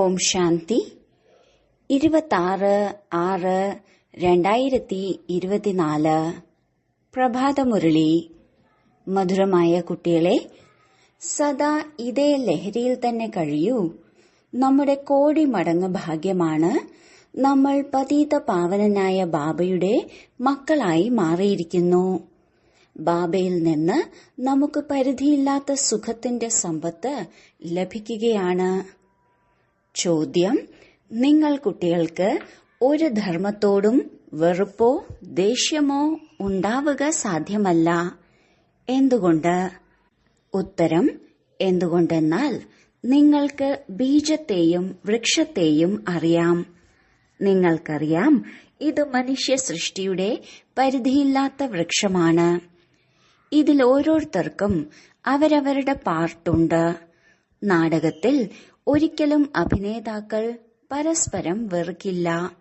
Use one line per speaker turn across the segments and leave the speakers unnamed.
ഓം ശാന്തി. ഇരുപത്താറ് ആറ് രണ്ടായിരത്തി ഇരുപത്തിനാല്. പ്രഭാതമുരളി. മധുരമായ കുട്ടികളെ സദാ ഇതേ ലഹരിയിൽ തന്നെ കഴിയൂ. നമ്മുടെ കോടി മടങ്ങ് ഭാഗ്യമാണ് നമ്മൾ പതീത പാവനനായ ബാബയുടെ മക്കളായി മാറിയിരിക്കുന്നു. ബാബയിൽ നിന്ന് നമുക്ക് പരിധിയില്ലാത്ത സുഖത്തിന്റെ സമ്പത്ത് ലഭിക്കുകയാണ്. ചോദ്യം. നിങ്ങൾ കുട്ടികൾക്ക് ഒരു ധർമ്മത്തോടും വെറുപ്പോ ദേഷ്യമോ ഉണ്ടാവുക സാധ്യമല്ല. എന്തുകൊണ്ട്? ഉത്തരം എന്തുകൊണ്ടെന്നാൽ നിങ്ങൾക്ക് ബീജത്തെയും വൃക്ഷത്തെയും അറിയാം. നിങ്ങൾക്കറിയാം ഇത് മനുഷ്യ സൃഷ്ടിയുടെ പരിധിയില്ലാത്ത വൃക്ഷമാണ്. ഇതിൽ ഓരോരുത്തർക്കും അവരവരുടെ പാർട്ടുണ്ട്. നാടകത്തിൽ ഒരിക്കലും അഭിനേതാക്കൾ പരസ്പരം വെറുക്കില്ല.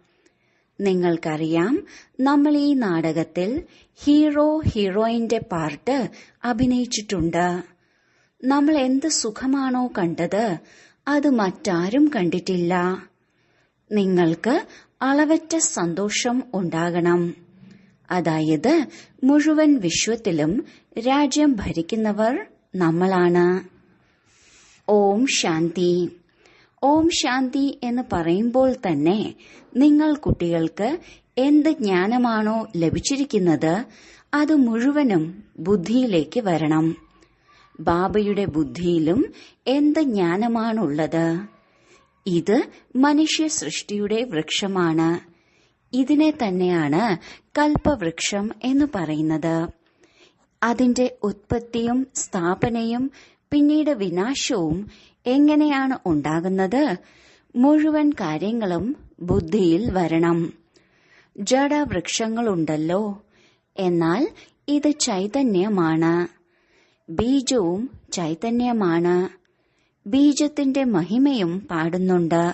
നിങ്ങൾക്കറിയാം നമ്മൾ ഈ നാടകത്തിൽ ഹീറോ ഹീറോയിന്റെ പാർട്ട് അഭിനയിച്ചിട്ടുണ്ട്. നമ്മൾ എന്ത് സുഖമാണോ കണ്ടത് അത് മറ്റാരും കണ്ടിട്ടില്ല. നിങ്ങൾക്ക് അളവറ്റ സന്തോഷം ഉണ്ടാകണം. അതായത് മുഴുവൻ വിശ്വത്തിലും രാജ്യം ഭരിക്കുന്നവർ നമ്മളാണ്. ഓം ശാന്തി. ഓം ശാന്തി എന്ന് പറയുമ്പോൾ തന്നെ നിങ്ങൾ കുട്ടികൾക്ക് എന്ത് ജ്ഞാനമാണോ ലഭിച്ചിരിക്കുന്നത് അത് മുഴുവനും ബുദ്ധിയിലേക്ക് വരണം. ബാബയുടെ ബുദ്ധിയിലും എന്ത് ജ്ഞാനമാണുള്ളത്? ഇത് മനുഷ്യ സൃഷ്ടിയുടെ വൃക്ഷമാണ്. ഇതിനെ തന്നെയാണ് കൽപ്പവൃക്ഷം എന്ന് പറയുന്നത്. അതിന്റെ ഉത്പത്തിയും സ്ഥാപനയും പിന്നീട് വിനാശവും എങ്ങനെയാണ് ഉണ്ടാകുന്നത്? മുഴുവൻ കാര്യങ്ങളും ബുദ്ധിയിൽ വരണം. ജഡവൃക്ഷങ്ങളുണ്ടല്ലോ. എന്നാൽ ഇത് ചൈതന്യമാണ്. ബീജവും ചൈതന്യമാണ്. ബീജത്തിന്റെ മഹിമയും പാടുന്നുണ്ട്.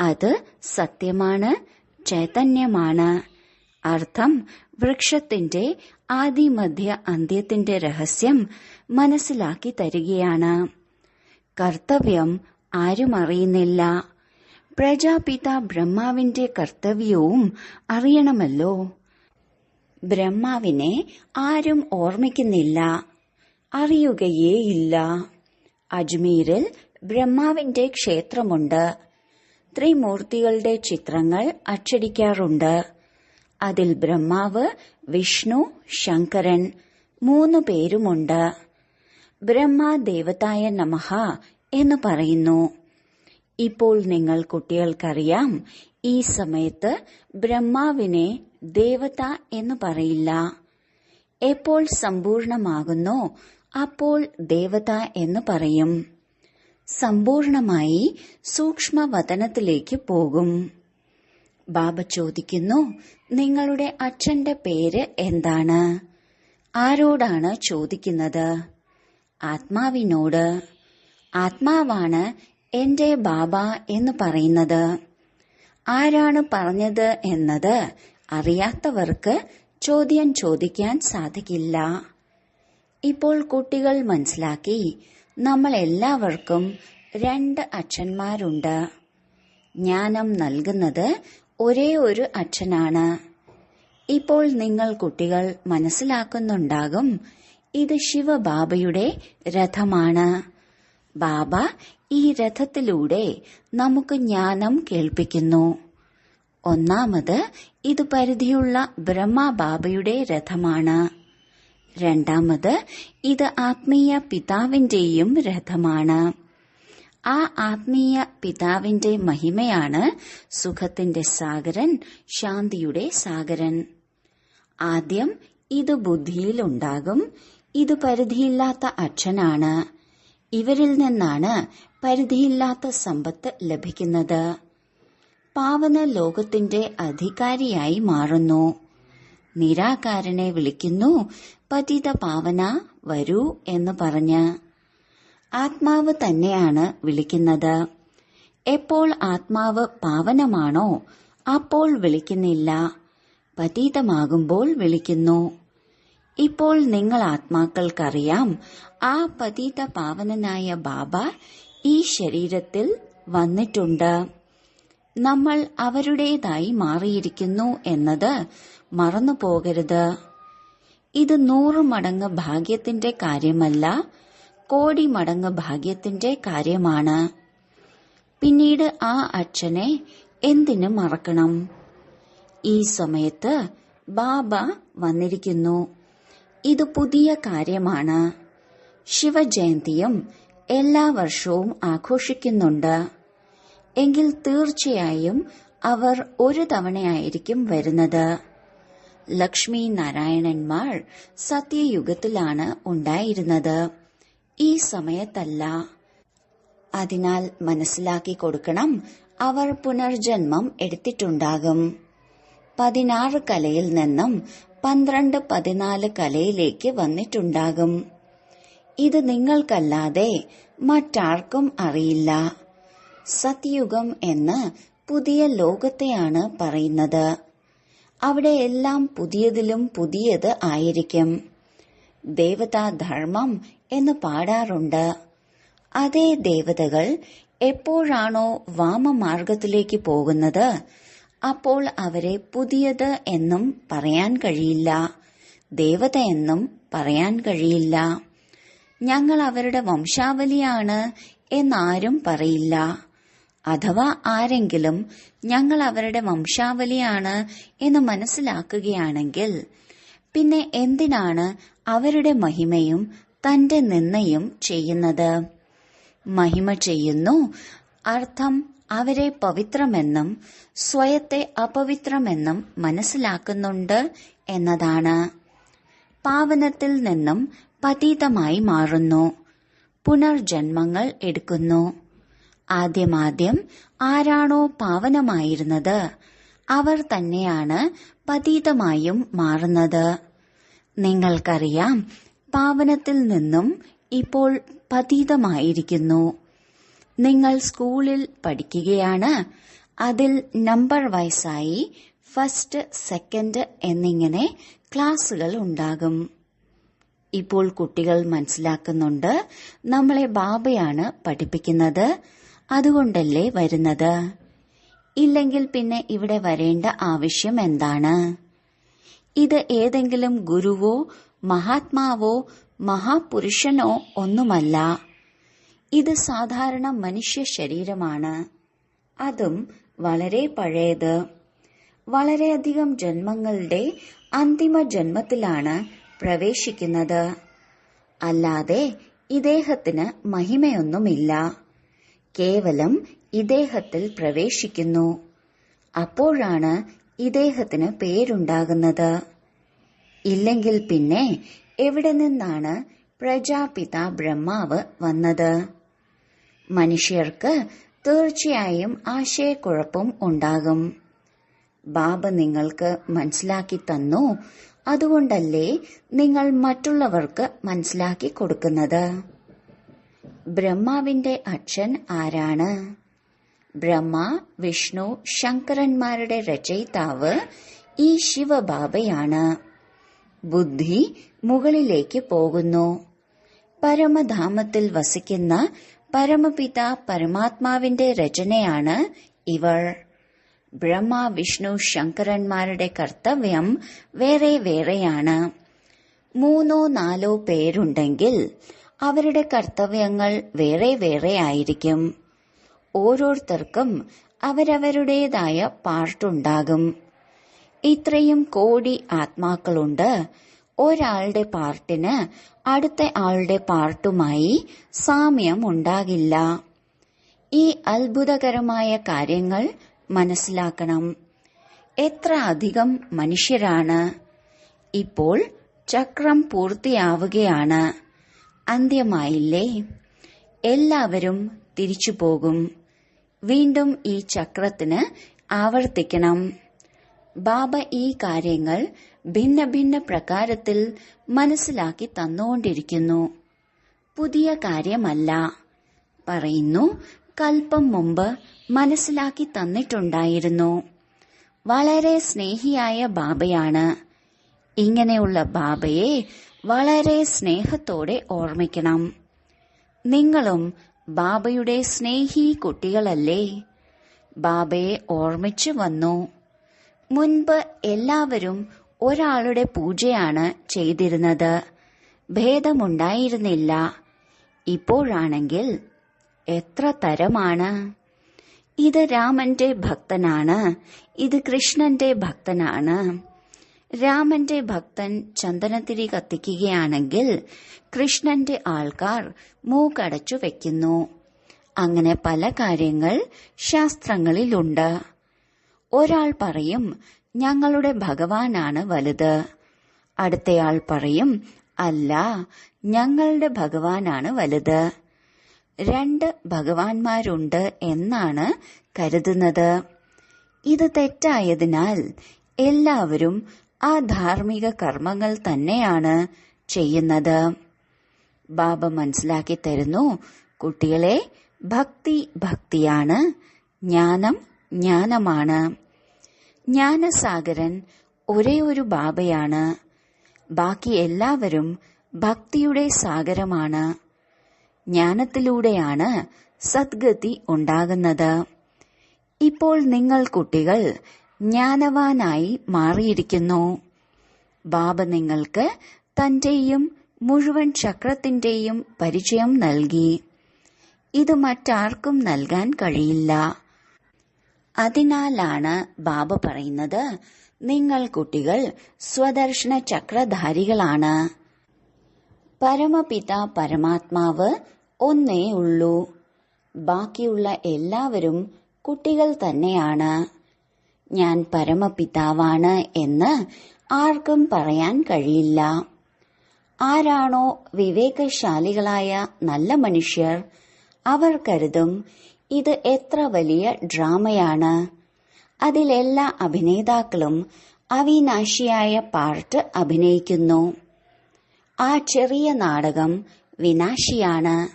അത് സത്യമാണ് ചൈതന്യമാണ്. അർത്ഥം വൃക്ഷത്തിന്റെ ആദിമധ്യ അന്ത്യത്തിന്റെ രഹസ്യം മനസ്സിലാക്കി തരികയാണ്. കർത്തവ്യം ആരും അറിയുന്നില്ല. പ്രജാപിത ബ്രഹ്മാവിന്റെ കർത്തവ്യവും അറിയണമല്ലോ. ബ്രഹ്മാവിനെ ആരും ഓർമ്മിക്കുന്നില്ല. അറിയുകയേയില്ല അജ്മീരിൽ ബ്രഹ്മാവിന്റെ ക്ഷേത്രമുണ്ട്. ത്രിമൂർത്തികളുടെ ചിത്രങ്ങൾ അച്ചടിക്കാറുണ്ട്. അതിൽ ബ്രഹ്മാവ് വിഷ്ണു ശങ്കരൻ മൂന്നു പേരുമുണ്ട്. ബ്രഹ്മദേവതായ നമഹ എന്ന് പറയുന്നു. ഇപ്പോൾ നിങ്ങൾ കുട്ടികൾക്കറിയാം ഈ സമയത്ത് ബ്രഹ്മാവിനെ ദേവത എന്ന് പറയില്ല. എപ്പോൾ സമ്പൂർണമാകുന്നോ അപ്പോൾ ദേവത എന്ന് പറയും. സമ്പൂർണമായി സൂക്ഷ്മവതനത്തിലേക്ക് പോകും. ബാബ ചോദിക്കുന്നു നിങ്ങളുടെ അച്ഛന്റെ പേര് എന്താണ്? ആരോടാണ് ചോദിക്കുന്നത്? ആത്മാവിനോട് ആത്മാവാണ് എന്റെ ബാബ എന്ന് പറയുന്നത്. ആരാണ് പറഞ്ഞത് എന്നത് അറിയാത്തവർക്ക് ചോദ്യം ചോദിക്കാൻ സാധിക്കില്ല. ഇപ്പോൾ കുട്ടികൾ മനസ്സിലാക്കി നമ്മൾ എല്ലാവർക്കും രണ്ട് അച്ഛന്മാരുണ്ട്. ജ്ഞാനം നൽകുന്നത് ഒരേ ഒരു അച്ഛനാണ്. ഇപ്പോൾ നിങ്ങൾ കുട്ടികൾ മനസ്സിലാക്കുന്നുണ്ടാകും ഇത് ശിവബാബയുടെ രഥമാണ്. ബാബ ഈ രഥത്തിലൂടെ നമുക്ക് ജ്ഞാനം കേൾപ്പിക്കുന്നു. ഒന്നാമത് ഇത് പരിധിയുള്ള ബ്രഹ്മബാബയുടെ രഥമാണ്. രണ്ടാമത് ഇത് ആത്മീയ പിതാവിന്റെയും രഥമാണ്. ആ ആത്മീയ പിതാവിന്റെ മഹിമയാണ് സുഖത്തിന്റെ സാഗരൻ ശാന്തിയുടെ സാഗരൻ. ആദ്യം ഇത് ബുദ്ധിയിലുണ്ടാകും ഇത് പരിധിയില്ലാത്ത അച്ഛനാണ്. ഇവരിൽ നിന്നാണ് പരിധിയില്ലാത്ത സമ്പത്ത് ലഭിക്കുന്നത്. പാവന ലോകത്തിന്റെ അധികാരിയായി മാറുന്നു. നിരാകാരനെ വിളിക്കുന്നു പതിത പാവന വരൂ എന്ന് പറഞ്ഞ് ആത്മാവ് തന്നെയാണ് വിളിക്കുന്നത്. എപ്പോൾ ആത്മാവ് പാവനമാണോ അപ്പോൾ വിളിക്കുന്നില്ല. പതീതമാകുമ്പോൾ വിളിക്കുന്നു. ഇപ്പോൾ നിങ്ങൾ ആത്മാക്കൾക്കറിയാം ആ പതിത പാവനനായ ബാബ ഈ ശരീരത്തിൽ വന്നിട്ടുണ്ട്. നമ്മൾ അവരുടേതായി മാറിയിരിക്കുന്നു എന്നത് മറന്നു പോകരുത് ഇത് നൂറ് മടങ്ങ് ഭാഗ്യത്തിന്റെ കാര്യമല്ല കോടി മടങ്ങ് ഭാഗ്യത്തിന്റെ കാര്യമാണ്. പിന്നീട് ആ അച്ഛനെ എന്തിനു മറക്കണം? ഈ സമയത്ത് ബാബ വന്നിരിക്കുന്നു. ഇത് പുതിയ കാര്യമാണ്. ശിവജയന്തിയും എല്ലാ വർഷവും ആഘോഷിക്കുന്നുണ്ട്. എങ്കിൽ തീർച്ചയായും അവർ ഒരു തവണയായിരിക്കും വരുന്നത്. ലക്ഷ്മി നാരായണന്മാർ സത്യയുഗത്തിലാണ് ഉണ്ടായിരുന്നത്. ഈ സമയത്തല്ല. അതിനാൽ മനസ്സിലാക്കി കൊടുക്കണം അവർ പുനർജന്മം എടുത്തിട്ടുണ്ടാകും. പതിനാറ് കലയിൽ നിന്നും പന്ത്രണ്ട് പതിനാല് കലയിലേക്ക് വന്നിട്ടുണ്ടാകും. ഇത് നിങ്ങൾക്കല്ലാതെ മറ്റാർക്കും അറിയില്ല. സത്യുഗം എന്ന് പുതിയ ലോകത്തെയാണ് പറയുന്നത്. അവിടെ എല്ലാം പുതിയതിലും പുതിയത് ആയിരിക്കും. ദേവതാധർമ്മം എന്ന് പാടാറുണ്ട്. അതേ ദേവതകൾ എപ്പോഴാണോ വാമമാർഗത്തിലേക്ക് പോകുന്നത് അപ്പോൾ അവരെ പുതിയത് എന്നും പറയാൻ കഴിയില്ല ദേവത എന്നും പറയാൻ കഴിയില്ല. ഞങ്ങൾ അവരുടെ വംശാവലിയാണ് എന്നാരും പറയില്ല. അഥവാ ആരെങ്കിലും ഞങ്ങൾ അവരുടെ വംശാവലിയാണ് എന്ന് മനസ്സിലാക്കുകയാണെങ്കിൽ പിന്നെ എന്തിനാണ് അവരുടെ മഹിമയും തന്റെ നിന്നയും ചെയ്യുന്നത്? മഹിമ ചെയ്യുന്നു അർത്ഥം അവരെ പവിത്രമെന്നും സ്വയത്തെ അപവിത്രമെന്നും മനസ്സിലാക്കുന്നുണ്ട് എന്നതാണ്. പാവനത്തിൽ നിന്നും പതീതമായി മാറുന്നു. പുനർജന്മങ്ങൾ എടുക്കുന്നു. ആദ്യമാദ്യം ആരാണോ പാവനമായിരുന്നത് അവർ തന്നെയാണ് പതീതമായും മാറുന്നത്. നിങ്ങൾക്കറിയാം പാവനത്തിൽ നിന്നും ഇപ്പോൾ പതീതമായിരിക്കുന്നു. നിങ്ങൾ സ്കൂളിൽ പഠിക്കുകയാണ്. അതിൽ നമ്പർ വൈസായി ഫസ്റ്റ് സെക്കൻഡ് എന്നിങ്ങനെ ക്ലാസുകൾ ഉണ്ടാകും. ഇപ്പോൾ കുട്ടികൾ മനസ്സിലാക്കുന്നുണ്ട് നമ്മളെ ബാബയാണ് പഠിപ്പിക്കുന്നത്. അതുകൊണ്ടല്ലേ വരുന്നത്? ഇല്ലെങ്കിൽ പിന്നെ ഇവിടെ വരേണ്ട ആവശ്യം എന്താണ്? ഇത് ഏതെങ്കിലും ഗുരുവോ മഹാത്മാവോ മഹാപുരുഷനോ ഒന്നുമല്ല. ഇത് സാധാരണ മനുഷ്യ ശരീരമാണ്. അതും വളരെ പഴയത്. വളരെയധികം ജന്മങ്ങളുടെ അന്തിമ ജന്മത്തിലാണ് പ്രവേശിക്കുന്നത്. അല്ലാതെ ഇദ്ദേഹത്തിന് മഹിമയൊന്നുമില്ല. കേവലം ഇദ്ദേഹത്തിൽ പ്രവേശിക്കുന്നു. അപ്പോഴാണ് ഇദ്ദേഹത്തിന് പേരുണ്ടാകുന്നത്. ഇല്ലെങ്കിൽ പിന്നെ എവിടെ നിന്നാണ് പ്രജാപിത ബ്രഹ്മാവ് വന്നത്? മനുഷ്യർക്ക് തീർച്ചയായും ആശയക്കുഴപ്പം ഉണ്ടാകും. ബാബ നിങ്ങൾക്ക് മനസ്സിലാക്കി തന്നു. അതുകൊണ്ടല്ലേ നിങ്ങൾ മറ്റുള്ളവർക്ക് മനസ്സിലാക്കി കൊടുക്കുന്നത്. ബ്രഹ്മാവിന്റെ അച്ഛൻ ആരാണ്? ബ്രഹ്മ വിഷ്ണു ശങ്കരന്മാരുടെ രചയിതാവ് ഈ ശിവബാബയാണ്. ബുദ്ധി മുകളിലേക്ക് പോകുന്നു. പരമധാമത്തിൽ വസിക്കുന്ന പരമപിത പരമാത്മാവിന്റെ രചനയാണ് ഇവർ ബ്രഹ്മ വിഷ്ണു ശങ്കരന്മാരുടെ കർത്തവ്യം വേറെ വേറെയാണ്. മൂന്നോ നാലോ പേരുണ്ടെങ്കിൽ അവരുടെ കർത്തവ്യങ്ങൾ വേറെ വേറെ ആയിരിക്കും. ഓരോരുത്തർക്കും അവരവരുടേതായ പാർട്ടുണ്ടാകും. ഇത്രയും കോടി ആത്മാക്കളുണ്ട്. ഒരാളുടെ പാർട്ടിന് അടുത്ത ആളുടെ പാർട്ടുമായി സാമ്യം ഉണ്ടാകില്ല. ഈ അത്ഭുതകരമായ കാര്യങ്ങൾ മനസ്സിലാക്കണം. എത്ര അധികം മനുഷ്യരാണ്. ഇപ്പോൾ ചക്രം പൂർത്തിയാവുകയാണ്. അന്ത്യമായില്ലേ? എല്ലാവരും തിരിച്ചു പോകും വീണ്ടും ഈ ചക്രത്തിന് ആവർത്തിക്കണം. ബാബ ഈ കാര്യങ്ങൾ ഭിന്ന ഭിന്ന പ്രകാരത്തിൽ മനസ്സിലാക്കി തന്നുകൊണ്ടിരിക്കുന്നു. പുതിയ കാര്യമല്ല. പറയുന്നു കൽപ്പം മുമ്പ് മനസ്സിലാക്കി തന്നിട്ടുണ്ടായിരുന്നു. വളരെ സ്നേഹിയായ ബാബയാണ്. ഇങ്ങനെയുള്ള ബാബയെ വളരെ സ്നേഹത്തോടെ ഓർമ്മിക്കണം. നിങ്ങളും ബാബയുടെ സ്നേഹി കുട്ടികളല്ലേ. ബാബയെ ഓർമ്മിച്ചു വന്നു. മുൻപ് എല്ലാവരും ഒരാളുടെ പൂജയാണ് ചെയ്തിരുന്നത്. ഭേദമുണ്ടായിരുന്നില്ല. ഇപ്പോഴാണെങ്കിൽ എത്ര തരമാണ്? ഇത് രാമന്റെ ഭക്തനാണ്. ഇത് കൃഷ്ണന്റെ ഭക്തനാണ്. രാമന്റെ ഭക്തൻ ചന്ദനത്തിരി കത്തിക്കുകയാണെങ്കിൽ കൃഷ്ണന്റെ ആൾക്കാർ മൂക്കടച്ചു വെക്കുന്നു അങ്ങനെ പല കാര്യങ്ങൾ ശാസ്ത്രങ്ങളിലുണ്ട്. ഒരാൾ പറയും ഞങ്ങളുടെ ഭഗവാനാണ് വലുത്. അടുത്തയാൾ പറയും അല്ല ഞങ്ങളുടെ ഭഗവാനാണ് വലുത്. രണ്ട് ഭഗവാന്മാരുണ്ട് എന്നാണ് കരുതുന്നത്. ഇത് തെറ്റായതിനാൽ എല്ലാവരും ആ ധാർമ്മിക കർമ്മങ്ങൾ തന്നെയാണ് ചെയ്യുന്നത്. ബാബ മനസ്സിലാക്കി തരുന്നു കുട്ടികളെ ഭക്തി ഭക്തിയാണ് ജ്ഞാനം ജ്ഞാനമാണ്. ജ്ഞാനസാഗരൻ ഒരേ ഒരു ബാബയാണ്. ബാക്കി എല്ലാവരും ഭക്തിയുടെ സാഗരമാണ്. ജ്ഞാനത്തിലൂടെയാണ് സദ്ഗതി ഉണ്ടാകുന്നത്. ഇപ്പോൾ നിങ്ങൾ കുട്ടികൾ ജ്ഞാനവാനായി മാറിയിരിക്കുന്നു. ബാബ നിങ്ങൾക്ക് തന്റെയും മുഴുവൻ ചക്രത്തിന്റെയും പരിചയം നൽകി. ഇത് മറ്റാർക്കും നൽകാൻ കഴിയില്ല. അതിനാലാണ് ബാബ പറയുന്നത് നിങ്ങൾ കുട്ടികൾ സ്വദർശന ചക്രധാരികളാണ്. പരമപിത പരമാത്മാവ് ഒന്നേ ഉള്ളൂ. ബാക്കിയുള്ള എല്ലാവരും കുട്ടികൾ തന്നെയാണ്. ഞാൻ പരമപിതാവാണ് എന്ന് ആർക്കും പറയാൻ കഴിയില്ല. ആരാണോ വിവേകശാലികളായ നല്ല മനുഷ്യർ അവർ കരുതും ഇത് എത്ര വലിയ ഡ്രാമയാണ്. അതിലെല്ലാ അഭിനേതാക്കളും അവിനാശിയായ പാർട്ട് അഭിനയിക്കുന്നു. ആ ചെറിയ നാടകം വിനാശിയാണ്.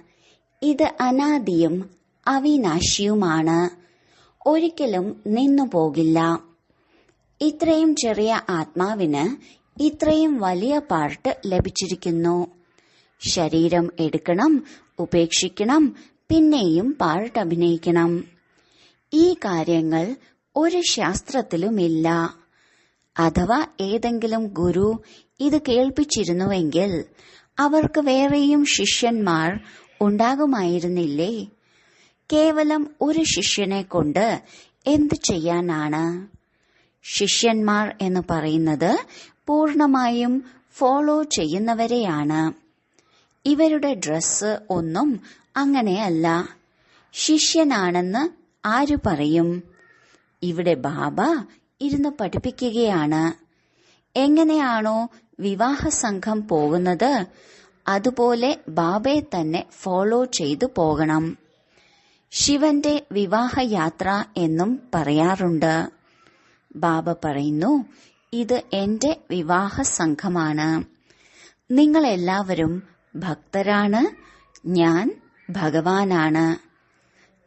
ഇത് അനാദിയും അവിനാശിയുമാണ്. ഒരിക്കലും നിന്നു പോകില്ല. ഇത്രയും ചെറിയ ആത്മാവിന് ഇത്രയും വലിയ പാർട്ട് ലഭിച്ചിരിക്കുന്നു. ശരീരം എടുക്കണം ഉപേക്ഷിക്കണം പിന്നെയും പാട്ടഭിനയിക്കണം ഈ കാര്യങ്ങൾ ഒരു ശാസ്ത്രത്തിലുമില്ല. അഥവാ ഏതെങ്കിലും ഗുരു ഇത് കേൾപ്പിച്ചിരുന്നുവെങ്കിൽ അവർക്ക് വേറെയും ശിഷ്യന്മാർ ഉണ്ടാകുമായിരുന്നില്ലേ? കേവലം ഒരു ശിഷ്യനെ കൊണ്ട് എന്ത് ചെയ്യാനാണ്? ശിഷ്യന്മാർ എന്ന് പറയുന്നത് പൂർണമായും ഫോളോ ചെയ്യുന്നവരെയാണ്. ഇവരുടെ ഡ്രസ്സ് ഒന്നും അങ്ങനെയല്ല. ശിഷ്യനാണെന്ന് ആരു പറയും? ഇവിടെ ബാബ ഇരുന്ന് പഠിപ്പിക്കുകയാണ്. എങ്ങനെയാണോ വിവാഹ സംഘം പോകുന്നത് അതുപോലെ ബാബയെ തന്നെ ഫോളോ ചെയ്തു പോകണം. ശിവന്റെ വിവാഹയാത്ര എന്നും പറയാറുണ്ട്. ബാബ പറയുന്നു ഇത് എന്റെ വിവാഹ സംഘമാണ് നിങ്ങളെല്ലാവരും ഭക്തരാണ്. ഞാൻ ഭഗവാനാണ്.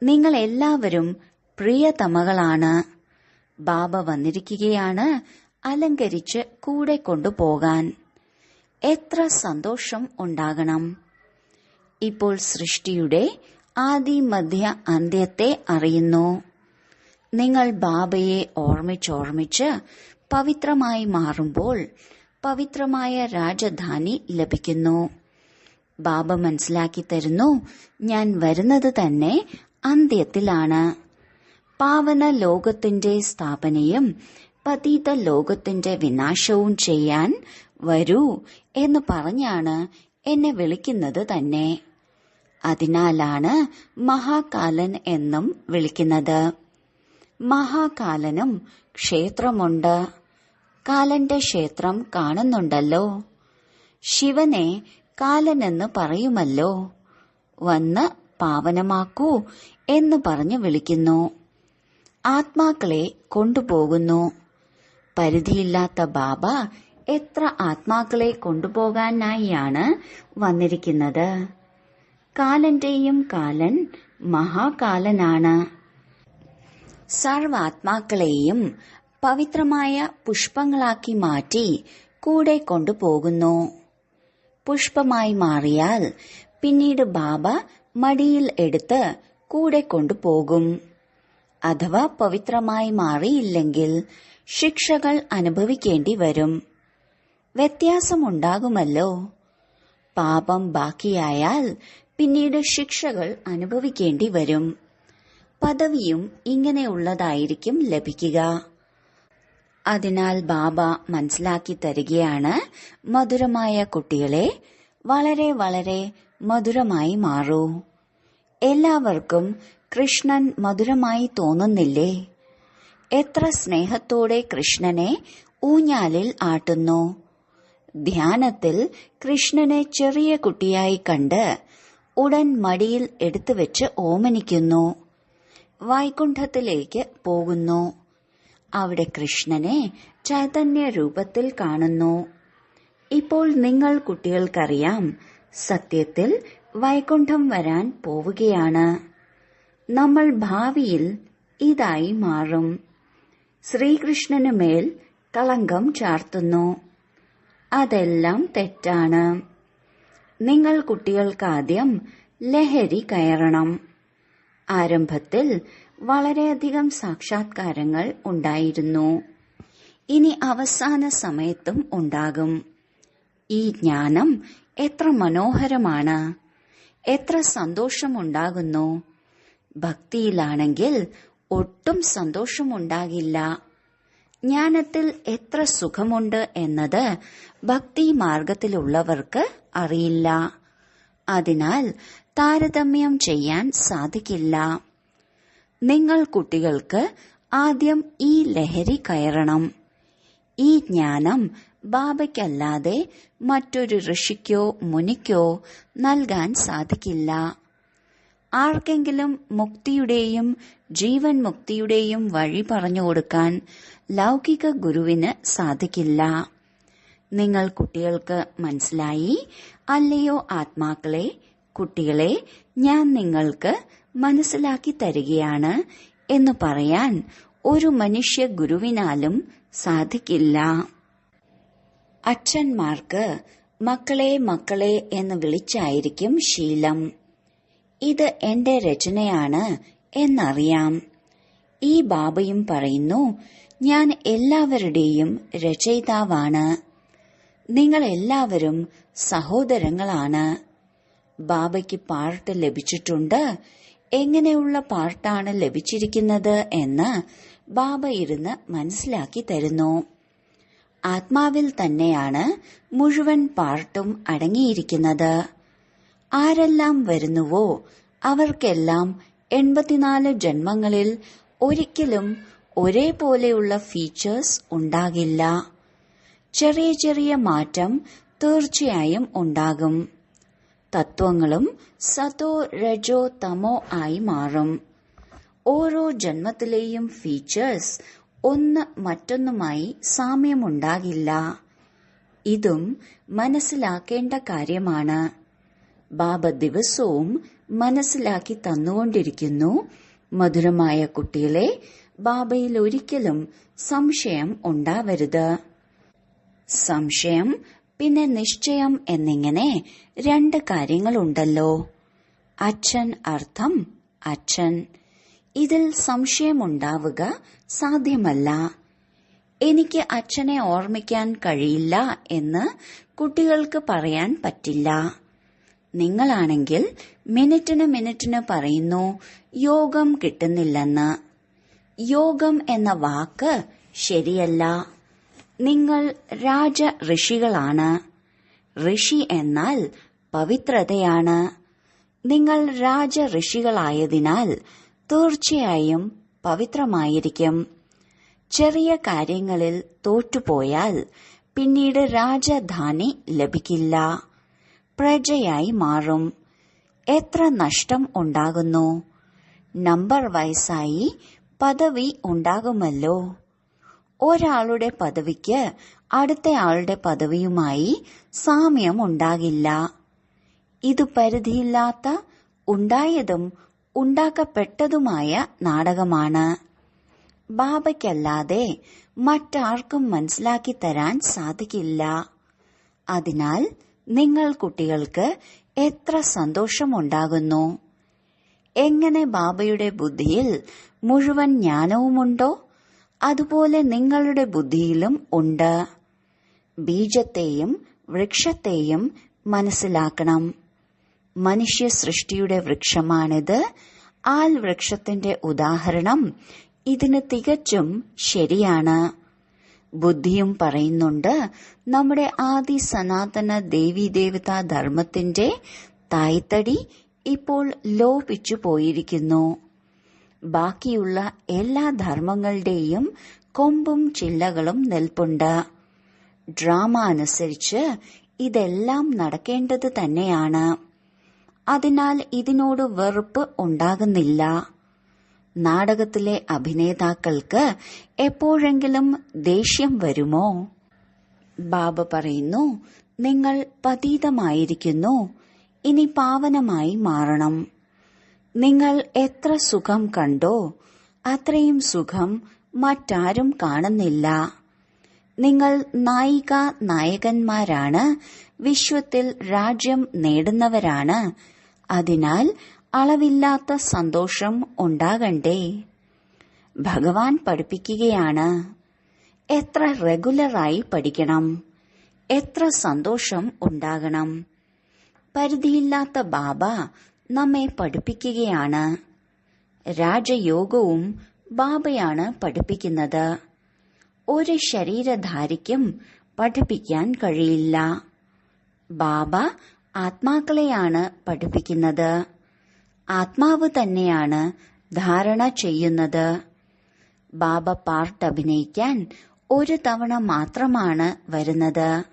നിങ്ങൾ എല്ലാവരും പ്രിയതമകളാണ്. ബാബ വന്നിരിക്കുകയാണ് അലങ്കരിച്ച് കൂടെ കൊണ്ടുപോകാൻ. എത്ര സന്തോഷം ഉണ്ടാകണം. ഇപ്പോൾ സൃഷ്ടിയുടെ ആദി മധ്യ അന്ത്യത്തെ അറിയുന്നു. നിങ്ങൾ ബാബയെ ഓർമ്മിച്ചോർമ്മിച്ച് പവിത്രമായി മാറുമ്പോൾ പവിത്രമായ രാജധാനി ലഭിക്കുന്നു. ബാബ മനസ്സിലാക്കി തരുന്നു. ഞാൻ വരുന്നത് തന്നെ അന്ത്യത്തിലാണ്. പാവന ലോകത്തിന്റെ സ്ഥാപനയും പതീത ലോകത്തിന്റെ വിനാശവും ചെയ്യാൻ വരൂ എന്ന് പറഞ്ഞാണ് എന്നെ വിളിക്കുന്നത് തന്നെ. അതിനാലാണ് മഹാകാലൻ എന്നും വിളിക്കുന്നത്. മഹാകാലനും ക്ഷേത്രമുണ്ട്. കാലന്റെ ക്ഷേത്രം കാണുന്നുണ്ടല്ലോ. ശിവനെ കാലനെന്ന് പറയുമല്ലോ. വന്ന് പാവനമാക്കൂ എന്ന് പറഞ്ഞു വിളിക്കുന്നു. ആത്മാക്കളെ കൊണ്ടുപോകുന്നു. പരിധിയില്ലാത്ത ബാബ എത്ര ആത്മാക്കളെ കൊണ്ടുപോകാനായാണ് വന്നിരിക്കുന്നത്. കാലന്റെയും കാലൻ മഹാകാലനാണ്. സർവാത്മാക്കളെയും പവിത്രമായ പുഷ്പങ്ങളാക്കി മാറ്റി കൂടെ കൊണ്ടുപോകുന്നു. പുഷ്പമായി മാറിയാൽ പിന്നീട് ബാബ മടിയിൽ എടുത്ത് കൂടെ കൊണ്ടുപോകും. അഥവാ പവിത്രമായി മാറിയില്ലെങ്കിൽ ശിക്ഷകൾ അനുഭവിക്കേണ്ടി വരും. വ്യത്യാസമുണ്ടാകുമല്ലോ. പാപം ബാക്കിയായാൽ പിന്നീട് ശിക്ഷകൾ അനുഭവിക്കേണ്ടി വരും. പദവിയും ഇങ്ങനെയുള്ളതായിരിക്കും ലഭിക്കുക. അതിനാൽ ബാബ മനസ്സിലാക്കി തരികയാണ് മധുരമായ കുട്ടികളെ വളരെ വളരെ മധുരമായി മാറൂ. എല്ലാവർക്കും കൃഷ്ണൻ മധുരമായി തോന്നുന്നില്ലേ? എത്ര സ്നേഹത്തോടെ കൃഷ്ണനെ ഊഞ്ഞാലിൽ ആട്ടുന്നു. ധ്യാനത്തിൽ കൃഷ്ണനെ ചെറിയ കുട്ടിയായി കണ്ട് ഉടൻ മടിയിൽ എടുത്തുവെച്ച് ഓമനിക്കുന്നു. വൈകുണ്ഠത്തിലേക്ക് പോകുന്നു. അവിടെ കൃഷ്ണനെ ചൈതന്യ രൂപത്തിൽ കാണുന്നു. ഇപ്പോൾ നിങ്ങൾ കുട്ടികൾക്കറിയാം സത്യത്തിൽ വൈകുണ്ഠം വരാൻ പോവുകയാണ്. നമ്മൾ ഭാവിയിൽ ഇതായി മാറും. ശ്രീകൃഷ്ണന് മേൽ കളങ്കം ചാർത്തുന്നു. അതെല്ലാം തെറ്റാണ്. നിങ്ങൾ കുട്ടികൾക്കാദ്യം ലഹരി കയറണം. ആരംഭത്തിൽ വളരെയധികം സാക്ഷാത്കാരങ്ങൾ ഉണ്ടായിരുന്നു. ഇനി അവസാന സമയത്തും ഉണ്ടാകും. ഈ ജ്ഞാനം എത്ര മനോഹരമാണ്. എത്ര സന്തോഷമുണ്ടാകുന്നു. ഭക്തിയിലാണെങ്കിൽ ഒട്ടും സന്തോഷമുണ്ടാകില്ല. ജ്ഞാനത്തിൽ എത്ര സുഖമുണ്ട് എന്നത് ഭക്തി മാർഗത്തിലുള്ളവർക്ക് അറിയില്ല. അതിനാൽ താരതമ്യം ചെയ്യാൻ സാധിക്കില്ല. നിങ്ങൾ കുട്ടികൾക്ക് ആദ്യം ഈ ലഹരി കയറണം. ഈ ജ്ഞാനം ബാബയ്ക്കല്ലാതെ മറ്റൊരു ഋഷിക്കോ മുനിക്കോ നൽകാൻ സാധിക്കില്ല. ആർക്കെങ്കിലും മുക്തിയുടെയും ജീവൻ മുക്തിയുടെയും വഴി പറഞ്ഞു കൊടുക്കാൻ ലൗകിക ഗുരുവിന് സാധിക്കില്ല. നിങ്ങൾ കുട്ടികൾക്ക് മനസ്സിലായി അല്ലയോ ആത്മാക്കളെ കുട്ടികളെ ഞാൻ നിങ്ങൾക്ക് മനസ്സിലാക്കി തരികയാണ് എന്ന് പറയാൻ ഒരു മനുഷ്യ ഗുരുവിനാലും സാധിക്കില്ല. അച്ഛന്മാർക്ക് മക്കളെ മക്കളെ എന്ന് വിളിച്ചായിരിക്കും ശീലം. ഇത് എന്റെ രചനയാണ് എന്നറിയാം. ഈ ബാബയും പറയുന്നു ഞാൻ എല്ലാവരുടെയും രചയിതാവാണ്. നിങ്ങൾ എല്ലാവരും സഹോദരങ്ങളാണ്. ബാബയ്ക്ക് പാർട്ട് ലഭിച്ചിട്ടുണ്ട്. എങ്ങനെയുള്ള പാർട്ടാണ് ലഭിച്ചിരിക്കുന്നത് എന്ന് ബാബ ഇരുന്ന് മനസ്സിലാക്കി തരുന്നു. ആത്മാവിൽ തന്നെയാണ് മുഴുവൻ പാർട്ടും അടങ്ങിയിരിക്കുന്നത്. ആരെല്ലാം വരുന്നുവോ അവർക്കെല്ലാം എൺപത്തിനാല് ജന്മങ്ങളിൽ ഒരിക്കലും ഒരേപോലെയുള്ള ഫീച്ചേഴ്സ് ഉണ്ടാകില്ല. ചെറിയ ചെറിയ മാറ്റം തീർച്ചയായും ഉണ്ടാകും. തത്വങ്ങളും സതോ രജോ തമോ ആയി മാറും. ഓരോ ജന്മത്തിലെയും ഫീച്ചേഴ്സ് ഒന്ന് മറ്റൊന്നുമായി സാമ്യമുണ്ടാകില്ല. ഇതും മനസ്സിലാക്കേണ്ട കാര്യമാണ്. ബാബ ദിവസവും മനസ്സിലാക്കി തന്നുകൊണ്ടിരിക്കുന്നു. മധുരമായ കുട്ടികളെ ബാബയിൽ ഒരിക്കലും സംശയം ഉണ്ടാവരുത്. സംശയം പിന്നെ നിശ്ചയം എന്നിങ്ങനെ രണ്ട് കാര്യങ്ങളുണ്ടല്ലോ. അച്ഛൻ അർത്ഥം അച്ഛൻ. ഇതിൽ സംശയമുണ്ടാവുക സാധ്യമല്ല. എനിക്ക് അച്ഛനെ ഓർമ്മിക്കാൻ കഴിയില്ല എന്ന് കുട്ടികൾക്ക് പറയാൻ പറ്റില്ല. നിങ്ങളാണെങ്കിൽ മിനിറ്റിന് മിനിറ്റിന് പറയുന്നു യോഗം കിട്ടുന്നില്ലെന്ന്. യോഗം എന്ന വാക്ക് ശരിയല്ല. നിങ്ങൾ രാജ ഋഷികളാണ്. ഋഷി എന്നാൽ പവിത്രതയാണ്. നിങ്ങൾ രാജ ഋഷികളായതിനാൽ തീർച്ചയായും പവിത്രമായിരിക്കും. ചെറിയ കാര്യങ്ങളിൽ തോറ്റുപോയാൽ പിന്നീട് രാജധാനി ലഭിക്കില്ല. പ്രജയായി മാറും. എത്ര നഷ്ടം ഉണ്ടാകുന്നു? നമ്പർ വയസ്സായി പദവി ഉണ്ടാകുമല്ലോ. ഒരാളുടെ പദവിക്ക് അടുത്തയാളുടെ പദവിയുമായി സാമ്യം ഉണ്ടാകില്ല. ഇത് പരിധിയില്ലാത്ത ഉണ്ടായതും ഉണ്ടാക്കപ്പെട്ടതുമായ നാടകമാണ്. ബാബയ്ക്കല്ലാതെ മറ്റാർക്കും മനസ്സിലാക്കി തരാൻ സാധിക്കില്ല. അതിനാൽ നിങ്ങൾ കുട്ടികൾക്ക് എത്ര സന്തോഷമുണ്ടാകുന്നു? എങ്ങനെ ബാബയുടെ ബുദ്ധിയിൽ മുഴുവൻ ജ്ഞാനവുമുണ്ടോ? അതുപോലെ നിങ്ങളുടെ ബുദ്ധിയിലും ഉണ്ട്. ബീജത്തെയും വൃക്ഷത്തെയും മനസ്സിലാക്കണം. മനുഷ്യ സൃഷ്ടിയുടെ വൃക്ഷമാണിത്. ആൽ വൃക്ഷത്തിന്റെ ഉദാഹരണം ഇതിന് തികച്ചും ശരിയാണ്. ബുദ്ധിയും പറയുന്നുണ്ട് നമ്മുടെ ആദി സനാതന ദേവീദേവതാ ധർമ്മത്തിന്റെ തായ്തടി ഇപ്പോൾ ലോപിച്ചു പോയിരിക്കുന്നു ബാക്കിയുള്ള എല്ലാ ധർമ്മങ്ങളുടെയും കൊമ്പും ചില്ലകളും നിൽപ്പുണ്ട്. ഡ്രാമ അനുസരിച്ച് ഇതെല്ലാം നടക്കേണ്ടത് തന്നെയാണ്. അതിനാൽ ഇതിനോട് വെറുപ്പ് ഉണ്ടാകുന്നില്ല. നാടകത്തിലെ അഭിനേതാക്കൾക്ക് എപ്പോഴെങ്കിലും ദേഷ്യം വരുമോ? ബാബ പറയുന്നു നിങ്ങൾ പതീതമായിരിക്കുന്നു. ഇനി പാവനമായി മാറണം. നിങ്ങൾ എത്ര സുഖം കണ്ടോ അത്രയും സുഖം മറ്റാരും കാണുന്നില്ല. നിങ്ങൾ നായിക നായകന്മാരാണ് വിശ്വത്തിൽ രാജ്യം നേടുന്നവരാണ്. അതിനാൽ അളവില്ലാത്ത സന്തോഷം ഉണ്ടാകണ്ടേ. ഭഗവാൻ പഠിപ്പിക്കുകയാണ് എത്ര റെഗുലറായി പഠിക്കണം എത്ര സന്തോഷം ഉണ്ടാകണം. പരിധിയില്ലാത്ത ബാബ നമ്മെ പഠിപ്പിക്കുകയാണ്. രാജയോഗവും ബാബയാണ് പഠിപ്പിക്കുന്നത്. ഒരു ശരീരധാരിക്കും പഠിപ്പിക്കാൻ കഴിയില്ല. ബാബ ആത്മാക്കളെയാണ് പഠിപ്പിക്കുന്നത്. ആത്മാവ് തന്നെയാണ് ധാരണ ചെയ്യുന്നത്. ബാബ പാർട്ട് അഭിനയിക്കാൻ ഒരു തവണ മാത്രമാണ് വരുന്നത്.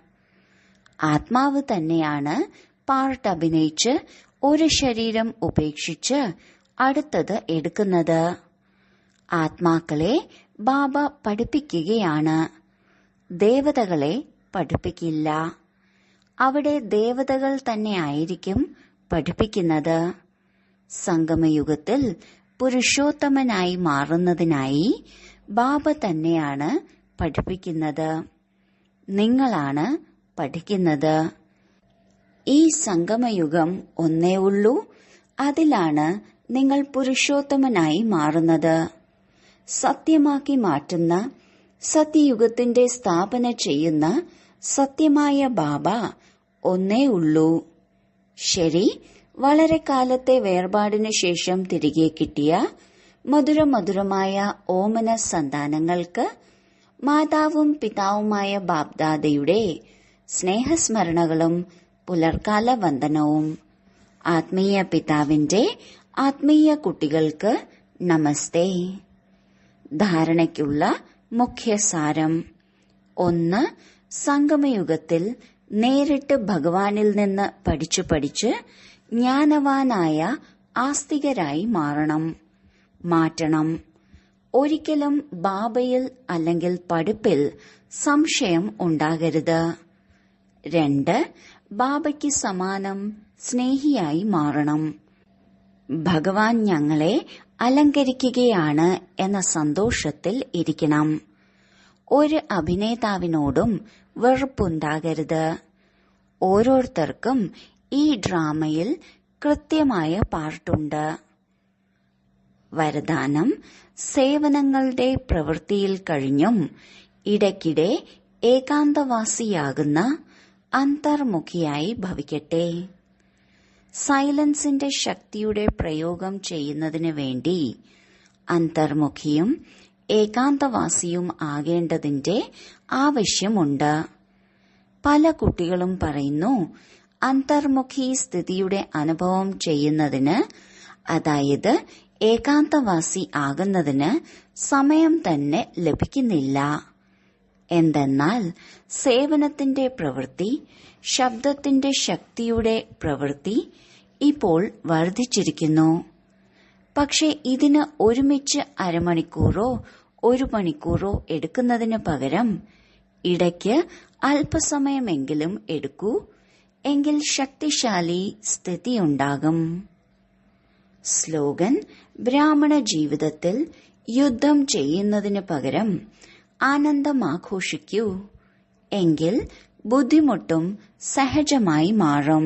ആത്മാവ് തന്നെയാണ് പാർട്ട് അഭിനയിച്ച് ഒരു ശരീരം ഉപേക്ഷിച്ച് അടുത്തത് എടുക്കുന്നത്. ആത്മാക്കളെ ബാബ പഠിപ്പിക്കുകയാണ്. ദേവതകളെ പഠിപ്പിക്കില്ല. അവിടെ ദേവതകൾ തന്നെ ആയിരിക്കും പഠിപ്പിക്കുന്നത്. സംഗമയുഗത്തിൽ പുരുഷോത്തമനായി മാറുന്നതിനായി ബാബ തന്നെയാണ് പഠിപ്പിക്കുന്നത്. നിങ്ങളാണ് പഠിക്കുന്നത്. ഈ സംഗമയുഗം ഒന്നേ ഉള്ളൂ. അതിലാണ് നിങ്ങൾ പുരുഷോത്തമനായി മാറുന്നത്. സത്യമാക്കി മാറ്റുന്ന സത്യയുഗത്തിന്റെ സ്ഥാപന ചെയ്യുന്ന സത്യമായ ബാബ ഒന്നേ ഉള്ളൂ. ശരി വളരെ കാലത്തെ വേർപാടിനു ശേഷം തിരികെ കിട്ടിയ മധുരമധുരമായ ഓമന സന്താനങ്ങൾക്ക് മാതാവും പിതാവുമായ ബാബ്ദാദയുടെ സ്നേഹസ്മരണകളും പുലർക്കാല വന്ദനവും ആത്മീയ പിതാവിന്റെ ആത്മീയ കുട്ടികൾക്ക് നമസ്തേ. ധാരണയ്ക്കുള്ള മുഖ്യസാരം. ഒന്ന് സംഗമയുഗത്തിൽ നേരിട്ട് ഭഗവാനിൽ നിന്ന് പഠിച്ചു പഠിച്ച് ജ്ഞാനവാനായ ആസ്തികരായി മാറണം. മാറ്റണം. ഒരിക്കലും ബാബയിൽ അല്ലെങ്കിൽ പഠിപ്പിൽ സംശയം ഉണ്ടാകരുത്. രണ്ട് ബാബയ്ക്ക് സമാനം സ്നേഹിയായി മാറണം. ഭഗവാൻ ഞങ്ങളെ അലങ്കരിക്കുകയാണ് എന്ന സന്തോഷത്തിൽ ഇരിക്കണം. ഒരു അഭിനേതാവിനോടും വെറുപ്പുണ്ടാകരുത്. ഓരോരുത്തർക്കും ഈ ഡ്രാമയിൽ കൃത്യമായ പാർട്ടുണ്ട്. വരദാനം സേവനങ്ങളുടെ പ്രവൃത്തിയിൽ കഴിഞ്ഞും ഇടയ്ക്കിടെ ഏകാന്തവാസിയാകുന്ന അന്തർമുഖിയായി ഭവിക്കട്ടെ. സൈലൻസിന്റെ ശക്തിയുടെ പ്രയോഗം ചെയ്യുന്നതിന് വേണ്ടി അന്തർമുഖിയും ഏകാന്തവാസിയും ആകേണ്ടതിന്റെ ആവശ്യമുണ്ട്. പല കുട്ടികളും പറയുന്നു അന്തർമുഖി സ്ഥിതിയുടെ അനുഭവം ചെയ്യുന്നതിന് അതായത് ഏകാന്തവാസി ആകുന്നതിന് സമയം തന്നെ ലഭിക്കുന്നില്ല. എന്തെന്നാൽ സേവനത്തിന്റെ പ്രവൃത്തി ശബ്ദത്തിന്റെ ശക്തിയുടെ പ്രവൃത്തി ഇപ്പോൾ വർദ്ധിച്ചിരിക്കുന്നു. പക്ഷെ ഇതിന് ഒരുമിച്ച് അരമണിക്കൂറോ ഒരു മണിക്കൂറോ എടുക്കുന്നതിന് പകരം ഇടയ്ക്ക് അല്പസമയമെങ്കിലും എടുക്കൂ എങ്കിൽ ശക്തിശാലി സ്ഥിതിയുണ്ടാകും. സ്ലോഗൻ ബ്രാഹ്മണ ജീവിതത്തിൽ യുദ്ധം ചെയ്യുന്നതിന് പകരം ആനന്ദം ആഘോഷിക്കൂ എങ്കിൽ ബുദ്ധിമുട്ടും സഹജമായി മാറും.